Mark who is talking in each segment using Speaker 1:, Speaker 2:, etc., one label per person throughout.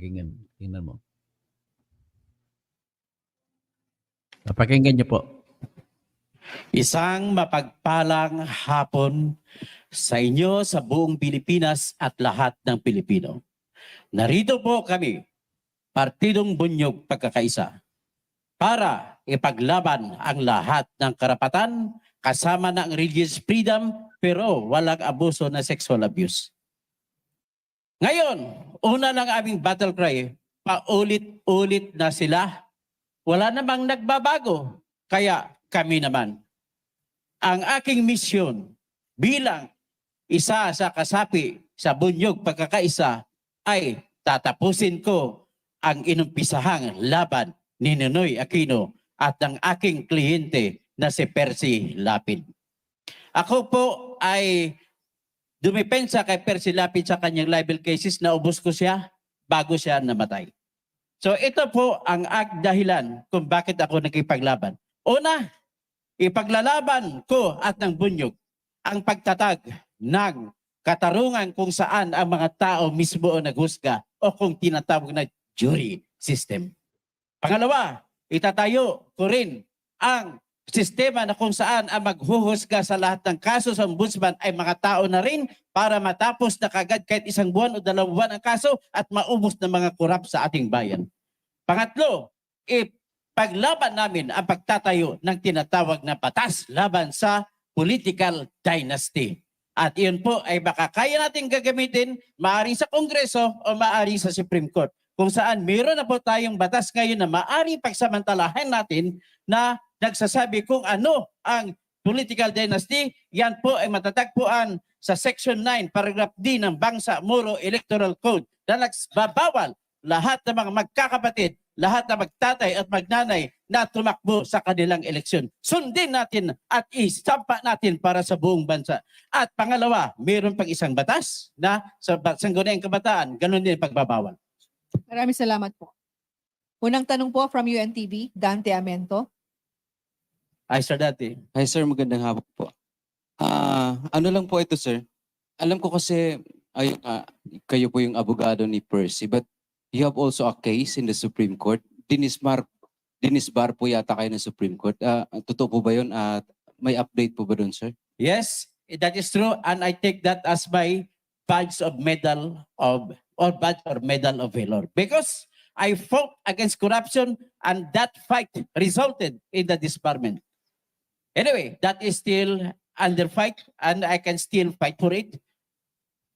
Speaker 1: Pakinggan, tingnan mo. Napakinggan niyo po.
Speaker 2: Isang mapagpalang hapon sa inyo sa buong Pilipinas at lahat ng Pilipino. Narito po kami, Partidong Bunyog Pagkakaisa, para ipaglaban ang lahat ng karapatan kasama ng religious freedom pero walang abuso na sexual abuse. Ngayon, una lang aming battle cry, paulit-ulit na sila. Wala namang nagbabago. Kaya kami naman, ang aking misyon bilang isa sa kasapi sa bunyog pagkakaisa ay tatapusin ko ang inumpisahang laban ni Nonoy Aquino at ng aking kliyente na si Percy Lapid. Ako po ay dumipensa kay Percy Lapid sa kanyang libel cases na ubos ko siya bago siya namatay. So ito po ang dahilan kung bakit ako nakipaglaban. Una, ipaglalaban ko at ng bunyog ang pagtatag ng katarungan kung saan ang mga tao mismo ang naghusga o kung tinatawag na jury system. Pangalawa, itatayo ko rin ang sistema na kung saan ang maghuhusga sa lahat ng kaso sa ombudsman ay mga tao na rin para matapos na kagad kahit isang buwan o dalawang buwan ang kaso at maubos ng mga kurap sa ating bayan. Pangatlo, ipaglaban namin ang pagtatayo ng tinatawag na batas laban sa political dynasty. At iyon po ay baka kaya natin gagamitin maaari sa Kongreso o maaari sa Supreme Court. Kung saan meron na po tayong batas ngayon na maaari pagsamantalahan natin na nagsasabi kung ano ang political dynasty, yan po ay matatagpuan sa Section 9, Paragraph D ng Bangsa Moro Electoral Code na nagbabawal lahat ng mga magkakapatid, lahat ng magtatay at magnanay na tumakbo sa kanilang eleksyon. Sundin natin at isampa natin para sa buong bansa. At pangalawa, mayroon pang isang batas na sa Sangguniang Kabataan, ganun din pagbabawal.
Speaker 3: Maraming salamat po. Unang tanong po from UNTV, Dante Amento.
Speaker 2: Ay, Sir Dati.
Speaker 4: Hi sir, magandang hapon po. Ah, ano lang po ito sir? Alam ko kasi ay, ah, kayo po yung abogado ni Percy but you have also a case in the Supreme Court. Dinismar dinisbar po yata kayo ng Supreme Court. Ah, totoo po ba yun? At may update po ba doon sir?
Speaker 2: Yes, that is true. And I take that as my badge of medal of or badge or medal of valor. Because I fought against corruption and that fight resulted in the disbarment. Anyway, that is still under fight and I can still fight for it.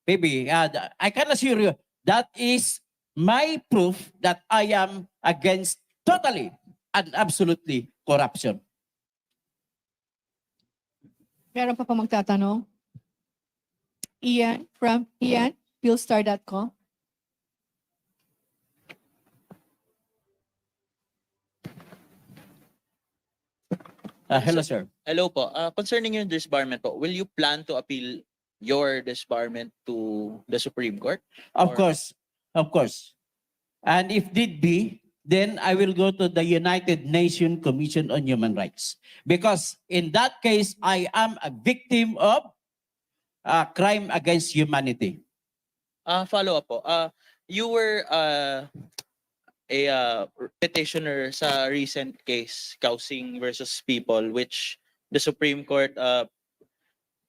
Speaker 2: Maybe, uh, I can assure you, that is my proof that I am against totally and absolutely corruption.
Speaker 3: Meron pa pa magtatanong? Ian from Ian.
Speaker 2: Uh, hello, sir.
Speaker 5: Hello po. Uh, concerning yung disbarment po, will you plan to appeal your disbarment to the Supreme Court?
Speaker 2: Of
Speaker 5: Or-
Speaker 2: course, of course. And if need be, then I will go to the United Nations Commission on Human Rights. Because in that case, I am a victim of a crime against humanity.
Speaker 5: Uh, follow up po. Uh, you were uh, a uh, petitioner sa recent case, Kausing versus People, which the Supreme Court uh,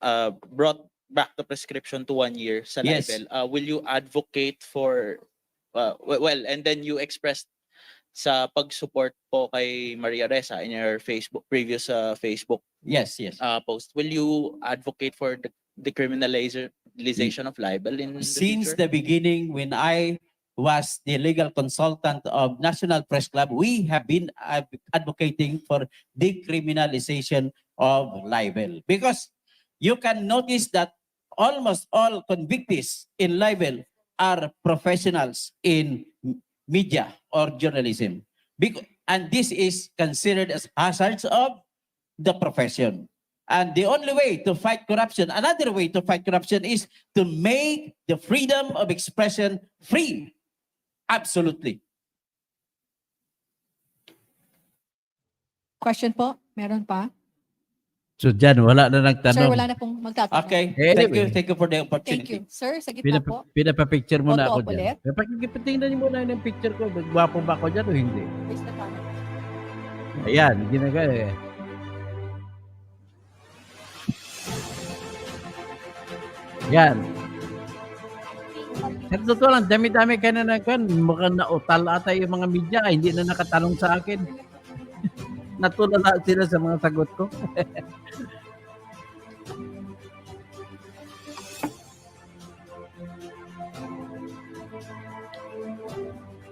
Speaker 5: uh, brought back the prescription to one year sa
Speaker 2: Yes.
Speaker 5: libel. Uh, will you advocate for, uh, well, and then you expressed sa pag-support po kay Maria Ressa in your Facebook, previous uh, Facebook
Speaker 2: Yes, yes.
Speaker 5: uh, post, will you advocate for the decriminalization of libel in the
Speaker 2: Since
Speaker 5: future?
Speaker 2: the beginning, when I was the legal consultant of National Press Club, we have been advocating for decriminalization of libel. Because you can notice that almost all convictees in libel are professionals in media or journalism. And this is considered as hazards of the profession. And the only way to fight corruption, another way to fight corruption is to make the freedom of expression free. Absolutely.
Speaker 3: Question po? Meron pa?
Speaker 1: So dyan, wala na
Speaker 3: Sir,
Speaker 1: nagtanong.
Speaker 3: wala na pong magtatanong.
Speaker 2: Okay,
Speaker 1: Anyway.
Speaker 2: thank you, thank you for the
Speaker 3: Thank
Speaker 2: opportunity.
Speaker 3: you. Sir, sa gitna
Speaker 1: Pinap-
Speaker 3: po.
Speaker 1: pinapapicture mo na ako dyan.
Speaker 3: ulit?
Speaker 1: Eh, Pakitingnan niyo muna yung picture ko. Gwapo ba ako dyan o hindi?
Speaker 3: Please na camera.
Speaker 1: Ayan, ginagaya eh. Yan. Sa totoo lang, dami-dami ka na na kan. Mukhang nautal ata yung mga media. Hindi na nakatanong sa akin. Natulala sila sa mga sagot ko.